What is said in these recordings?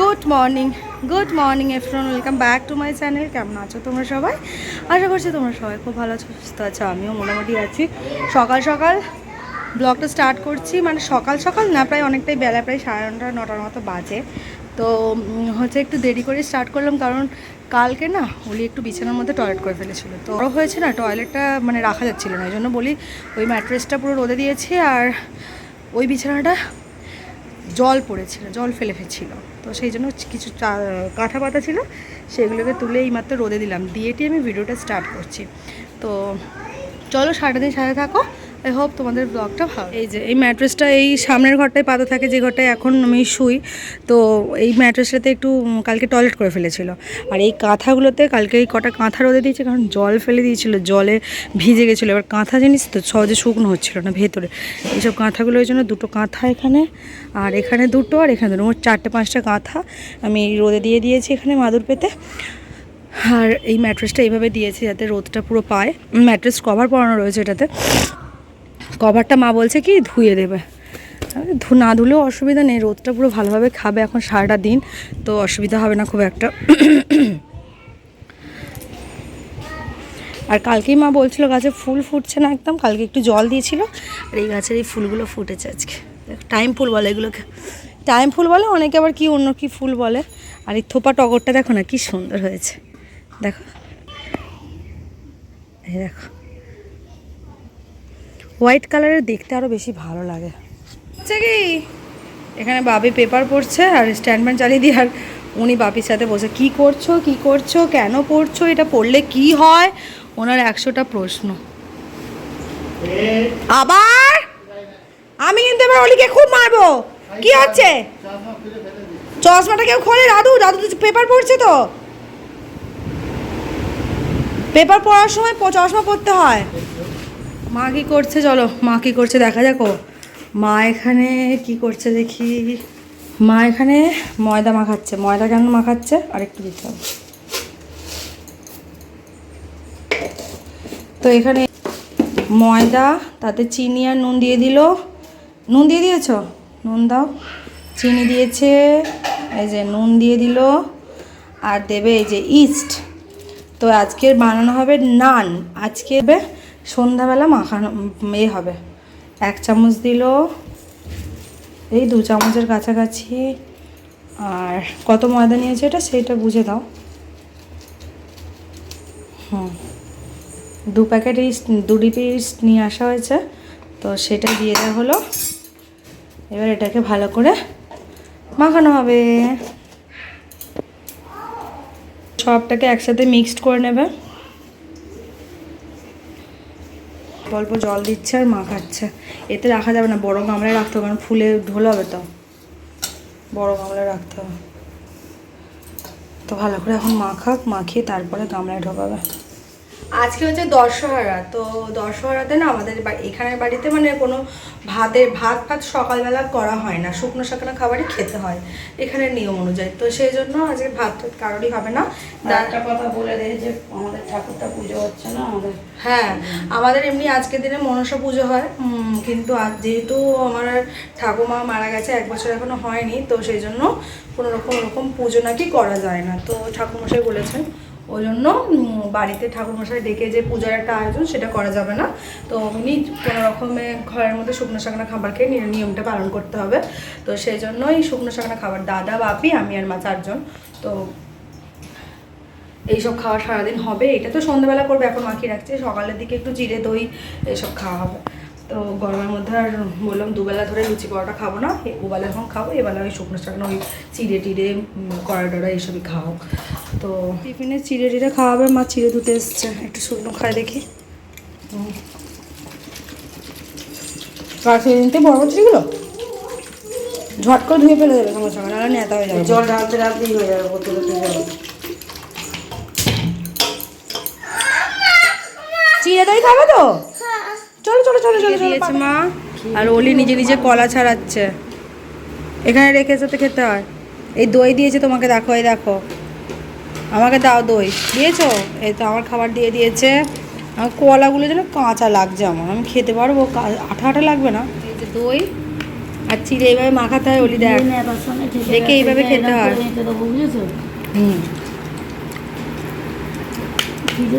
Good morning good morning everyone welcome back to my channel কেমন আছো তোমরা সবাই? আশা করছি তোমরা সবাই খুব ভালো আছো, সুস্থ আছো। আমিও মোটামুটি আছি। সকাল সকাল ব্লগটা স্টার্ট করছি। মানে সকাল সকাল না, প্রায় অনেকটাই বেলা, প্রায় সাড়ে নটা, নটার মতো বাজে। তো হচ্ছে একটু দেরি করে স্টার্ট করলাম কারণ কালকে না ওলি একটু বিছানার মধ্যে টয়লেট করে ফেলেছিল। তো বড় হয়েছে না টয়লেটটা মানে রাখা যাচ্ছিল না। এই জন্য বলি ওই ম্যাট্রেসটা পুরো রোদে দিয়েছি আর ওই বিছানাটা জল পড়েছিল, জল ফেলে ফেছিল তো সেই জন্য কিছু কাঁথা পাতা ছিল, সেগুলোকে তুলে এইমাত্র রোদে দিলাম। দিয়েটি আমি ভিডিওটা স্টার্ট করছি। তো চলো সারাটা দিন সাথে থাকো। আই হোপ তোমাদের ব্লগটা ভালো এই যে, এই ম্যাট্রেসটা এই সামনের ঘরটায় পাতা থাকে, যে ঘরটায় এখন আমি শুই, তো এই ম্যাট্রেসটাতে একটু কালকে টয়লেট করে ফেলেছিল। আর এই কাঁথাগুলোতে কালকে এই কটা কাঁথা রোদে দিয়েছে, কারণ জল ফেলে দিয়েছিল, জলে ভিজে গেছিল। এবার কাঁথা জিনিস তো, সহজে শুকনো হচ্ছিল না ভেতরে। এইসব কাঁথাগুলো ওই জন্য দুটো কাঁথা এখানে, আর এখানে দুটো, আর এখানে দুটো। মোট চারটে পাঁচটা কাঁথা আমি রোদে দিয়ে দিয়েছি এখানে মাদুর পেতে। আর এই ম্যাট্রেসটা এইভাবে দিয়েছি যাতে রোদটা পুরো পায়। ম্যাট্রেস কভার পরানো রয়েছে এটাতে। কভারটা মা বলছে কি, ধুয়ে দেবে। না ধুলেও অসুবিধা নেই, রোদটা পুরো ভালোভাবে খাবে এখন সারাটা দিন, তো অসুবিধা হবে না খুব একটা। আর কালকেই মা বলছিল গাছে ফুল ফুটছে না একদম, কালকে একটু জল দিয়েছিল, আর এই গাছের এই ফুলগুলো ফুটেছে আজকে। টাইম ফুল বলে এগুলোকে। টাইম ফুল বলে, অনেকে আবার কি অন্য কি ফুল বলে। আর এই থোপা টগরটা দেখো না, কি সুন্দর হয়েছে। দেখো। এই দেখো। হোয়াইট কালারের দেখতে আরও বেশি ভালো লাগে। হচ্ছে কি? এখানে বাবি পেপার পড়ছে আর স্ট্যান্ড ম্যান চালিয়ে দিয়ে আর উনি বাপির সাথে বসে, কি করছ? কি করছ? কেন পড়ছো? এটা পড়লে কি হয়? ওনার একশোটা প্রশ্ন। আবার? আমি কিন্তু এবার অলিকে খুব মারবো। কি হচ্ছে? চশমাটা কেউ খোলে? দাদু দাদু পেপার পড়ছে তো। পেপার পড়ার সময় চশমা পড়তে হয়। মা কি করছে? চলো, মা কি করছে দেখা যাকো মা এখানে কি করছে দেখি। মা এখানে ময়দা মাখাচ্ছে। ময়দা কেন মাখাচ্ছে? আর একটু দিতে হবে। তো এখানে ময়দা, তাতে চিনি আর নুন দিয়ে দিল। নুন দিয়ে দিয়েছ? নুন দাও। চিনি দিয়েছে, এই যে নুন দিয়ে দিল। আর দেবে এই যে ইস্ট। তো আজকের বানানো হবে নান। আজকে সন্ধ্যাবেলা মাখানো এ হবে। এক চামচ দিল, এই দু চামচের কাছাকাছি, আর কত ময়দা নিয়েছে এটা সেইটা বুঝে দাও। হুম, দু প্যাকেট ইস্ট দু ডিপি ইস্ট নিয়ে আসা হয়েছে, তো সেটা দিয়ে দেওয়া হলো। এবার এটাকে ভালো করে মাখানো হবে। সবটাকে একসাথে মিক্সড করে নেবে। অল্প অল্প জল দিচ্ছে আর মাখাচ্ছে এতে রাখা যাবে না, বড় গামলায় রাখতে হবে, কারণ ফুলে ঢোল হবে তো। বড় গামলায় রাখতে হবে। তো ভালো করে এখন মাখাক মাখিয়ে তারপরে গামলায় ঢোকাবে। আজকে হচ্ছে দশহরা তো দশহরাতে না আমাদের এখানের বাড়িতে মানে কোনো ভাতের ভাত ফাত সকালবেলা করা হয় না শুকনো শাকনো খাবারই খেতে হয় এখানের নিয়ম অনুযায়ী। তো সেই জন্য আজকে ভাত টাত কারোরই হবে না। একটা কথা বলে দেয় যে আমাদের ঠাকুরটা পুজো হচ্ছে না আমাদের? হ্যাঁ আমাদের এমনি আজকের দিনে মনসা পুজো হয় কিন্তু আজ যেহেতু আমার ঠাকুমা মারা গেছে এক বছর এখনও হয়নি তো সেই জন্য কোনো রকম ওরকম পুজো নাকি করা যায় না। তো ঠাকুমশাই বলেছেন ওই জন্য বাড়িতে ঠাকুরমশাই ডেকে যে পূজার একটা আয়োজন সেটা করা যাবে না। তো উনি কোনো রকমে ঘরের মধ্যে শুকনো শাকনা খাবার খেয়ে নিয়মটা পালন করতে হবে। তো সেই জন্যই শুকনো শাকনা খাবার দাদা, বাপি, আমি আর মা চারজন। তো এইসব খাওয়া সারাদিন হবে। এটা তো সন্ধ্যাবেলা করবে, এখন মাখিয়ে রাখছে। সকালের দিকে একটু জিরে, দই এইসব খাওয়া হবে। তো গরমের মধ্যে আর বললাম দুবেলা ধরে লুচি পরোটা খাব না। ওবেলা এখন খাব, এবেলা ওই শুকনো শাকনো, ওই চিড়ে টিড়ে কড়া টড়া এইসবই খাওয়া তো টিফিনে চিড়ে টিড়ে খাওয়াবে মা চিড়ে ধুতে এসছে। একটু শুকনো খায় দেখি। কাছে নিতে বড় চিড়িগুলো? ঝট করে ধুয়ে ফেলে দেবে সঙ্গে সঙ্গে নাহলে নেতা হয়ে যাবে। জল ঢালতে ঢালতেই হয়ে যাবে বোতলে চিড়ে দই খাবে তো? চলো চলো চলো চলো দিয়েছে মা আর ওলি নিজে নিজে কলা ছাড়াচ্ছে। এখানে রেখে সাথে খেতে হয়। এই দই দিয়েছে তোমাকে দেখো এই দেখো। আমাকে দাও দই। দিয়েছ? এই তো আমার খাবার দিয়ে দিয়েছে। আমার কলাগুলো যেন কাঁচা লাগছে আমার। আমি খেতে পারব? কা- আঠা আঠা লাগবে না? এই যে দই আর চিড়ে এইভাবে মাখাতে হয় ওলি দেখ। দেখে এইভাবে খেতে হয়। বুঝেছ? হুম। ভিজে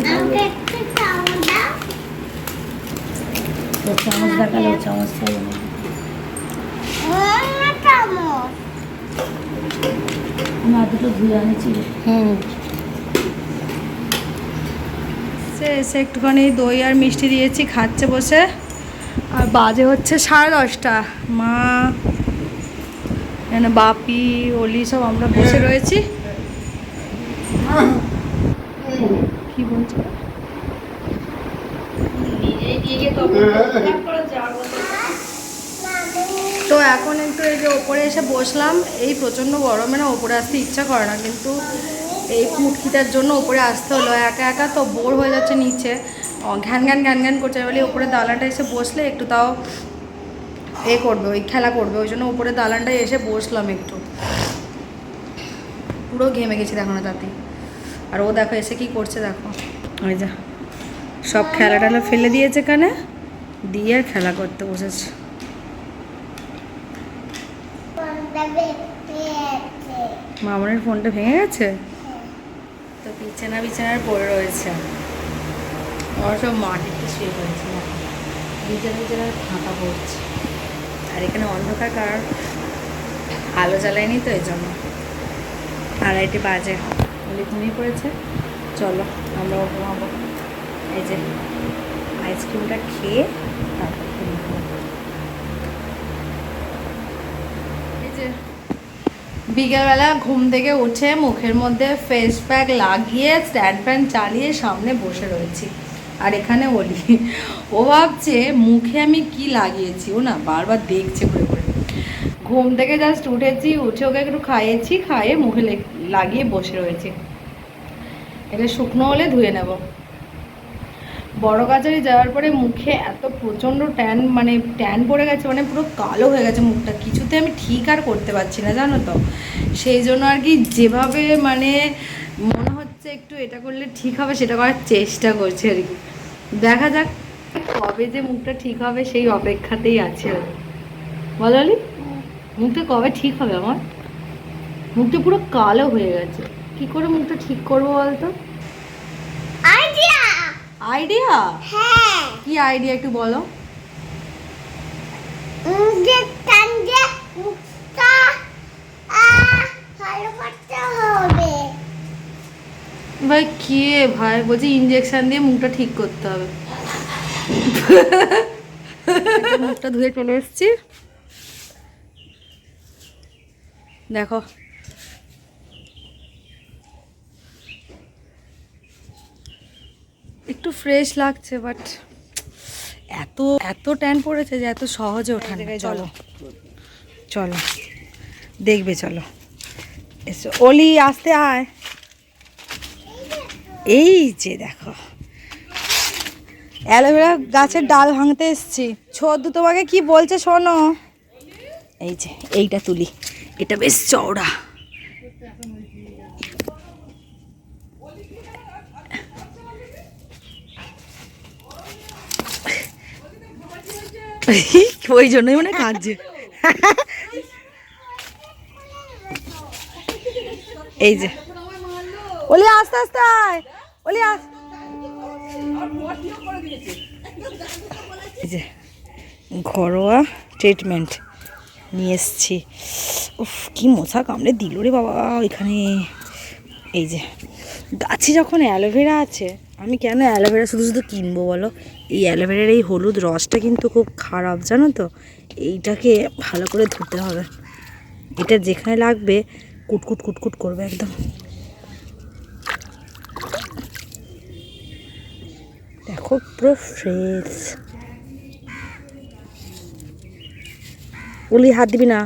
চামচ দেখালে চামচ খাবে না দুটো ধুয়ে আনেছি। হুম। সে এসে একটুখানি দই আর মিষ্টি দিয়েছি, খাচ্ছে বসে। আর বাজে হচ্ছে সাড়ে দশটা। মা বাপি, অলি সব আমরা বসে রয়েছি। কি বলছো? তো এখন একটু এই যে ওপরে এসে বসলাম, এই প্রচণ্ড গরমে না ওপরে আসতে ইচ্ছা করে না, কিন্তু এই ফুটকিটার জন্য ওপরে আসতে হলো। একা একা তো বোর হয়ে যাচ্ছে নিচে। ঘ্যান ঘ্যান ঘ্যান ঘ্যান করছে। বলে ওপরে দালানটা এসে বসলে একটু তাও এ করবে ওই খেলা করবে। ওই জন্য উপরে দালানটায় এসে বসলাম একটু। পুরো ঘেমে গেছি দেখো না তাতে। আর ও দেখো এসে কি করছে দেখো। ওই যা সব খেলা টেলা ফেলে দিয়েছে এখানে। দিয়ে আর খেলা করতে বসেছে। মামনের ফোনটা ভেঙে গেছে? তো বিছানা বিছানার পড়ে রয়েছে। ওরা সব মাটিতে শুয়ে পড়েছে বিছানা বিছানার ফাঁকা পড়ছে। আর এখানে অন্ধকার, কারণ আলো জ্বালায়নি তো এই জন্য আড়াইটে বাজে। বলে, ঘুমিয়ে পড়েছে? চলো, আমরাও ঘুমাবো। এই যে আইসক্রিমটা খেয়ে তারপর ঘুমাবো এই যে বিকেলবেলা ঘুম থেকে উঠে মুখের মধ্যে ফেস প্যাক লাগিয়ে স্ট্যান্ড ফ্যান চালিয়ে সামনে বসে রয়েছি। আর এখানে বলি ও ভাবছে, মুখে আমি কি লাগিয়েছি? ও না, বারবার দেখছে ঘুরে ঘুরে। ঘুম থেকে জাস্ট উঠেছি, উঠে ওকে একটু খাইয়েছি, খাইয়ে মুখে লেগ- লাগিয়ে বসে রয়েছে। এটা শুকনো হলে ধুয়ে নেব। বড় কাচারি যাওয়ার পরে মুখে এত প্রচণ্ড ট্যান মানে ট্যান পড়ে গেছে মানে পুরো কালো হয়ে গেছে মুখটা। কিছুতে আমি ঠিক আর করতে পারছি না, জানো তো। সেই জন্য আর কি যেভাবে মানে মনে হচ্ছে একটু এটা করলে ঠিক হবে, সেটা করার চেষ্টা করছি আর কি। দেখা যাক কবে যে মুখটা ঠিক হবে, সেই অপেক্ষাতেই আছে। বলো? মুখটা কবে ঠিক হবে আমার? মুখটা পুরো কালো হয়ে গেছে। কি করে মুখটা ঠিক করব বলতো? আইডিয়া কি আইডিয়া একটু বলো? ভাই কে ভাই? বলছি ইঞ্জেকশন দিয়ে মুখটা ঠিক করতে হবে। মুখটা ধুয়ে চলে এসেছি। দেখো একটু ফ্রেশ লাগছে বাট এত এত ট্যান পড়েছে যে এত সহজে ওঠা চলো। চলো। দেখবে চলো। এসো। অলি আসতে আয়। এই যে দেখো। অ্যালোভেরা গাছের ডাল ভাঙতে এসছি। ছদ্দু তোমাকে কি বলছে শোনো। এই যে এইটা তুলি। এটা বেশ চওড়া। ওই জন্যই মানে কাঁদছে। এই যে। ওলি, আস্তে আস্তে আয়। ওলি এই যে, ঘরোয়া ট্রিটমেন্ট নিয়ে এসছি। উফ, কি মশা কামড়ে দিল রে বাবা এখানে। এই যে। গাছে যখন অ্যালোভেরা আছে, আমি কেন অ্যালোভেরা শুধু শুধু কিনবো বলো? এই অ্যালোভেরার এই হলুদ রসটা কিন্তু খুব খারাপ, জানো তো? এইটাকে ভালো করে ধুতে হবে। এটা যেখানে লাগবে, কুটকুট কুটকুট করবে একদম। দেখো পুরো ফ্রেশ ওলি হাত দিবি না।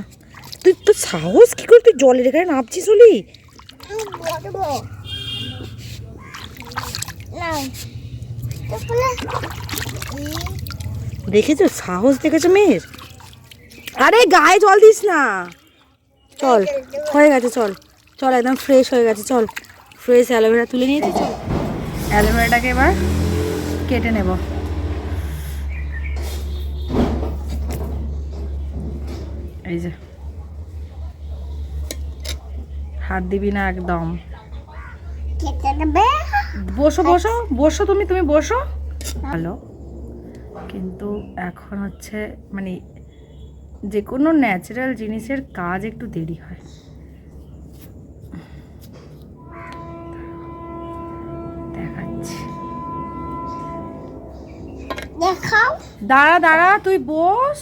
তুই তো সাহস কি করে? তুই জলের এখানে নামছিস ওলি দেখেছ? সাহস দেখেছ মেয়ের? আরে গায়ে জল দিস না। চল, হয়ে গেছে, চল। চল, একদম ফ্রেশ হয়ে গেছে, চল। ফ্রেশ অ্যালোভেরা তুলে নিয়েছি, চল। অ্যালোভেরাটাকে এবার কেটে নেব। এই যে। হাত দিবি না একদম। খেতে দেবে বসো বসো বসো তুমি তুমি বসো। ভালো কিন্তু এখন হচ্ছে মানে যে কোনো ন্যাচারাল জিনিসের কাজ একটু দেরি হয়। দেখাচ্ছি। দেখাও। দাঁড়া দাঁড়া তুই বস।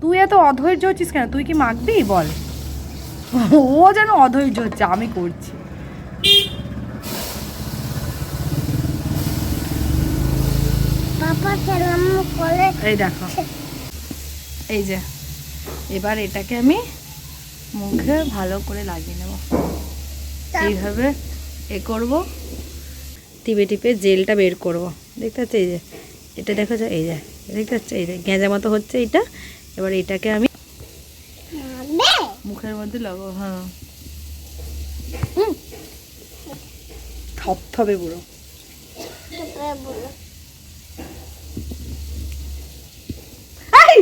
তুই এত অধৈর্য হচ্ছিস কেন? তুই কি মাখবি? বল। ও যেন অধৈর্য হচ্ছে আমি করছি পাপা খেলাম করে এই দেখো। এই যে এবার এটাকে আমি মুখে ভালো করে লাগিয়ে নেব। এইভাবে এ করব টিপে টিপে জেলটা বের করব। দেখতে পাচ্ছ এই যে এটা দেখো এই যে দেখতে পাচ্ছ? এই যে গেঁজা মতো হচ্ছে এটা। এবার এটাকে আমি মুখের মধ্যে লাগাবো হ্যাঁ। হুম। থপথপে পুরো তারপরে বলো এই!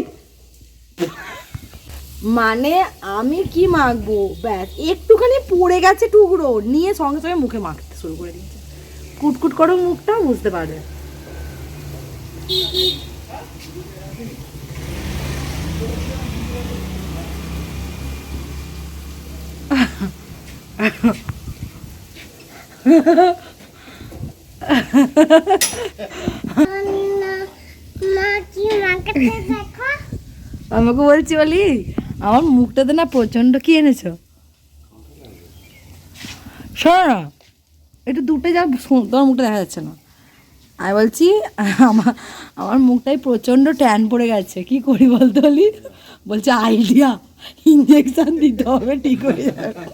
মানে আমি কি মাখবো? ব্যাস একটুখানি পড়ে গেছে টুকরো। নিয়ে সঙ্গে সঙ্গে মুখে মাখতে শুরু করে দিয়েছে। কুটকুট করো মুখটা বুঝতে পারবে। আমাকে বলছি বলি আমার মুখটাতে না প্রচণ্ড কি এনেছো? শোনো না একটু দুটো যা তোমার মুখটা দেখা যাচ্ছে না। আমি বলছি আমার আমার মুখটায় প্রচণ্ড ট্যান পড়ে গেছে কি করি বলতে বলি? বলছে আইডিয়া ইঞ্জেকশন দিতে হবে ঠিক হয়ে যাবে।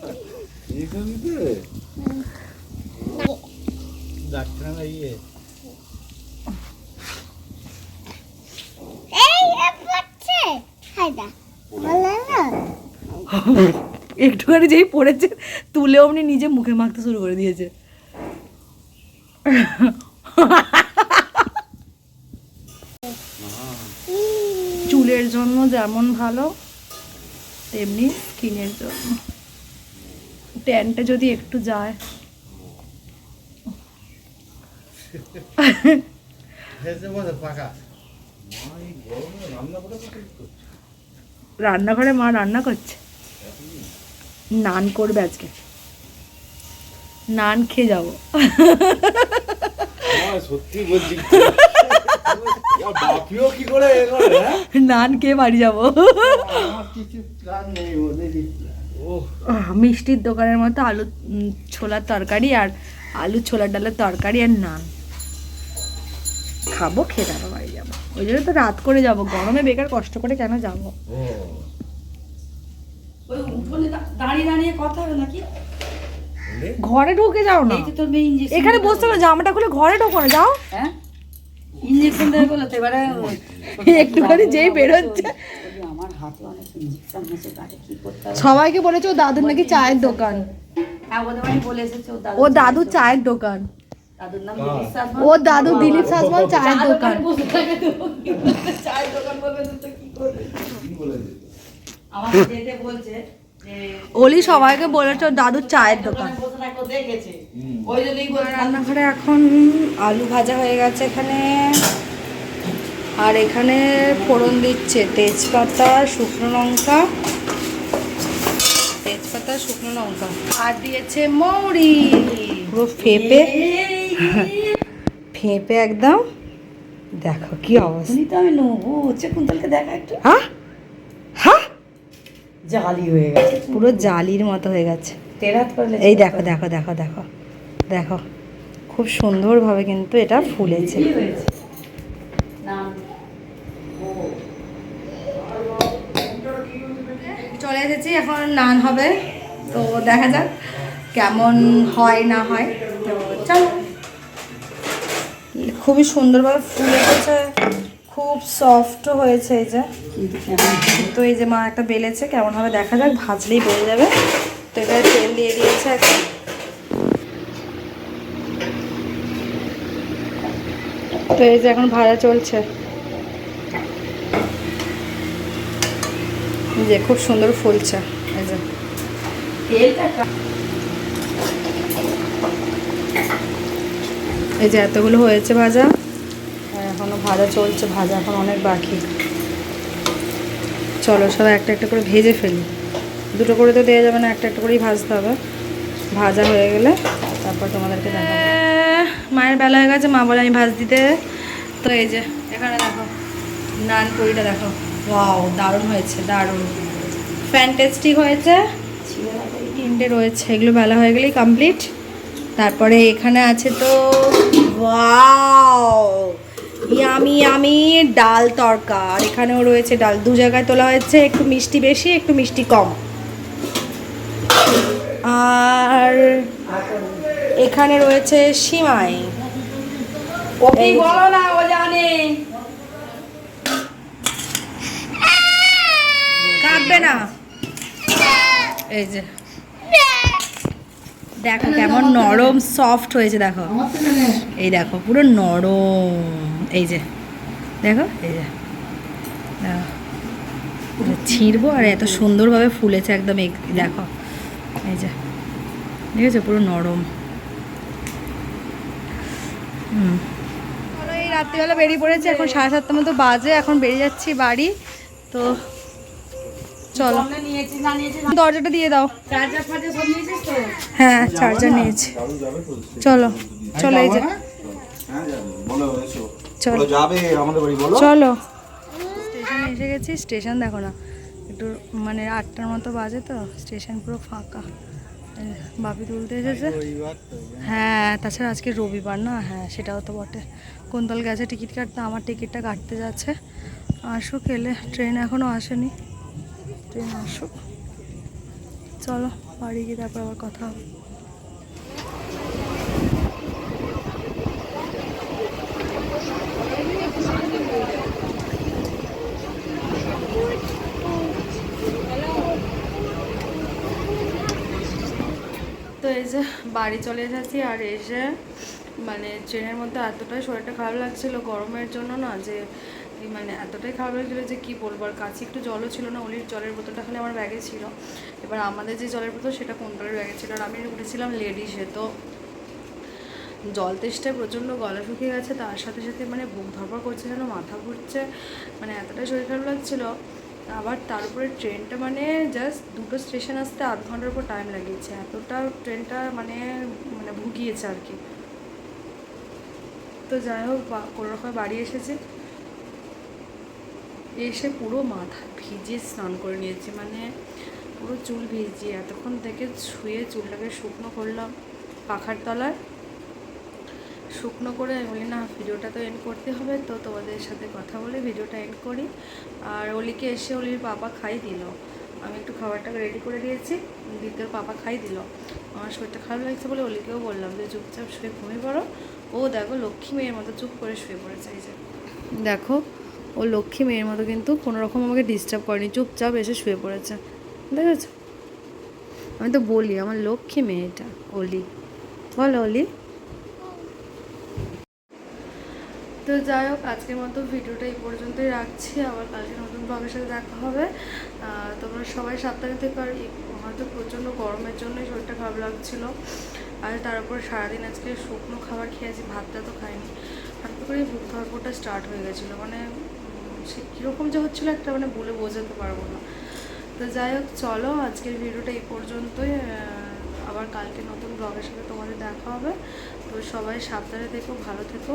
এই এ পড়ছে হাইদা বলে না একটুখানি যেই পড়েছে তুলে অমনি নিজে মুখে মাখতে শুরু করে দিয়েছে। চুলের জন্য যেমন ভালো, তেমনি স্কিনের জন্য। ট্যানটা যদি একটু যায়। রান্নাঘরে মা রান্না করছে? নান করবে আজকে। নান খেয়ে যাব। সত্যি বলছি কি? করে হ্যাঁ? নান খেয়ে বাড়ি যাব। মিষ্টির দোকানের মতো আলু ছোলার তরকারি আর আলু ছোলার ডালের তরকারি আর নান। খাব খেয়ে তারপর বাড়ি যাব। ওই জন্য তো রাত করে যাব। গরমে বেকার কষ্ট করে কেন যাব? ওই উঠোনে দাঁড়িয়ে দাঁড়িয়ে কথা হবে নাকি? ঘরে ঢুকে যাও না। এই যে তোর মেয়ে ইঞ্জেকশন এখানে বসতে হবে জামাটা খুলে ঘরে ঢোকো না যাও। হ্যাঁ? ইঞ্জেকশন দেবে বলে তো এবারে একটুখানি যেই বেরোচ্ছে। আমার হাতে অনেক ইঞ্জেকশন হয়েছে তাকে কি করতে হবে? সবাইকে বলেছে ও দাদুর নাকি চায়ের দোকান। হ্যাঁ ওদের বাড়ি ও দাদু দাদুর চায়ের দোকান। ও দাদু দিলীপ সাজমান চায়ের দোকান। তো? চায়ের দোকান বলবে তো তো কি করবে কি বলে দিল? আমাকে যেতে বলছে ওলি সবাইকে বলেছে দাদুর চায়ের দোকান। রান্নাঘরে এখন আলু ভাজা হয়ে গেছে এখানে। আর এখানে ফোড়ন দিচ্ছে তেজপাতা শুকনো লঙ্কা। তেজপাতা শুকনো লঙ্কা। আর দিয়েছে মৌরি। পুরো ফেপে। ফেপে একদম। দেখো কি অবস্থা। আমি নেব। হচ্ছে কুন্তলকে দেখা একটু। হ্যাঁ? জালি হয়ে গেছে। পুরো জালির মতো হয়ে গেছে। করলে এই দেখো দেখো দেখো দেখো দেখো। খুব সুন্দরভাবে কিন্তু এটা ফুলেছে। চলে এসেছি এখন নান হবে। তো দেখা যাক কেমন হয় না হয়। তো চলো। খুবই সুন্দরভাবে ফুলে গেছে খুব সফট হয়েছে এই যে। তো এই যে মা একটা বেলেছে কেমন হবে দেখা যাক ভাজলেই বেড়ে যাবে। তো এবারে তেল দিয়ে দিয়েছে এখন। তো এই যে এখন ভাজা চলছে। যে খুব সুন্দর ফুলছে এই যে। এই যে এতগুলো হয়েছে ভাজা। আর এখনও ভাজা চলছে, ভাজা এখন অনেক বাকি। চলো সব একটা একটা করে ভেজে ফেলি। দুটো করে তো দেওয়া যাবে না, একটা একটা করেই ভাজতে হবে। ভাজা হয়ে গেলে তারপর তোমাদেরকে দেখাবো। মায়ের বেলা হয়ে গেছে, মা বলে আমি ভাজ দিতে। তো এই যে, এখানে দেখো, নান পুরিটা দেখো। ওয়াও, দারুণ হয়েছে, দারুণ। ফ্যান্টাস্টিক হয়েছে, তিনটে রয়েছে। এগুলো বেলা হয়ে গেলেই কমপ্লিট তারপরে এখানে আছে তো, ওয়াও! ইয়ামি আমি ডাল তরকা। আর এখানেও রয়েছে ডাল। দু জায়গায় তোলা হয়েছে একটু মিষ্টি বেশি একটু মিষ্টি কম। আর এখানে রয়েছে সিমাই। বলো না ও জানে। কাঁদবে না। এই যে। দেখো কেমন নরম সফট হয়েছে দেখো। এই দেখো পুরো নরম। এই যে দেখো এই যে ছিঁড়বো আর এত সুন্দরভাবে ফুলেছে একদম এই দেখো এই যে দেখেছ পুরো নরম। হুম। এই রাত্রিবেলা বেরিয়ে পড়েছে এখন সাড়ে সাতটার মতো বাজে এখন বেরিয়ে যাচ্ছি বাড়ি। তো চলো। আমরা নিয়েছি না নিয়েছি না দরজাটা দিয়ে দাও। চার্জার ফার্জার সব নিয়েছিস তো? হ্যাঁ চার্জার নিয়েছি। চলো চলো এই যে। হ্যাঁ বলো এসো। চলো। যাবে আমাদের বাড়ি বলো। চলো। স্টেশনে এসে গেছি স্টেশন দেখো না। একটু মানে আটটার মতো বাজে তো স্টেশন পুরো ফাঁকা। বাপি তুলতে এসেছে। হ্যাঁ তাছাড়া আজকে রবিবার না? হ্যাঁ সেটাও তো বটে। কোনতল গেছে টিকিট কাটতে আমার টিকিটটা কাটতে যাচ্ছে। আসুক এলে ট্রেন এখনও আসেনি। ট্রেন আসুক। চলো বাড়ি গিয়ে তারপর আবার কথা হবে। এই যে বাড়ি চলে এসেছি আর এসে মানে ট্রেনের মধ্যে এতটাই শরীরটা খারাপ লাগছিল গরমের জন্য না যে মানে এতটাই খারাপ লাগছিল যে কী বলব? আর কাছে একটু জলও ছিল না অলির জলের বোতলটা খালি আমার ব্যাগে ছিল। এবার আমাদের যে জলের বোতল সেটা কোনতলের ব্যাগে ছিল? আর আমি উঠেছিলাম লেডিসে তো। জল তেষ্টায় প্রচণ্ড গলা শুকিয়ে গেছে, তার সাথে সাথে মানে বুক ধরপড় করছে যেন, মাথা ঘুরছে মানে এতটাই শরীর খারাপ লাগছিল। আবার তার উপরে ট্রেনটা মানে জাস্ট দুটো স্টেশন আসতে আধ ঘণ্টার উপর টাইম লাগিয়েছে। এতটা ট্রেনটা মানে মানে ভুগিয়েছে আর কি। তো যাই হোক কোনো রকম বাড়ি এসেছে। এসে পুরো মাথা ভিজিয়ে স্নান করে নিয়েছি। মানে পুরো চুল ভিজিয়ে, এতক্ষণ থেকে শুয়ে চুলটাকে শুকনো করলাম পাখার তলায়। শুকনো করে আমি বলি, না, ভিডিওটা তো এন্ড করতে হবে, তো তোমাদের সাথে কথা বলে ভিডিওটা এন্ড করি। আর অলিকে এসে অলির পাপা খাই দিল। আমি একটু খাবারটা রেডি করে দিয়েছি, দ্বিতীয় পাপা খাই দিল। আমার শরীরটা খারাপ লাগছে বলে অলিকেও বললাম যে চুপচাপ শুয়ে ঘুমিয়ে পড়ো। ও দেখো, লক্ষ্মী মেয়ের মতো চুপ করে শুয়ে পড়েছে এই যে। দেখো, ও লক্ষ্মী মেয়ের মতো কিন্তু কোনো রকম আমাকে ডিস্টার্ব করেনি, চুপচাপ এসে শুয়ে পড়েছে। দেখেছ? আমি তো বলি, আমার লক্ষ্মী মেয়েটা, অলি। বলো অলি। তো যাই হোক, আজকের মতো ভিডিওটা এই পর্যন্তই রাখছি। আবার কালকে নতুন ব্লগের সাথে দেখা হবে। তোমরা সবাই সাবধানে থেকে। আর হয়তো প্রচণ্ড গরমের জন্যই শরীরটা খারাপ লাগছিল। আর তার উপর সারাদিন আজকে শুকনো খাবার খেয়েছি, ভাতটা তো খাইনি। হঠাৎ করে বুক ধরপড়টা স্টার্ট হয়ে গেছিল। মানে সে কীরকম যে হচ্ছিল একটা মানে বলে বোঝাতে পারব না। তো যাই হোক, চলো আজকের ভিডিওটা এই পর্যন্তই। আবার কালকে নতুন ব্লগের সাথে তোমাদের দেখা হবে। তো সবাই সাবধানে থেকো, ভালো থেকো।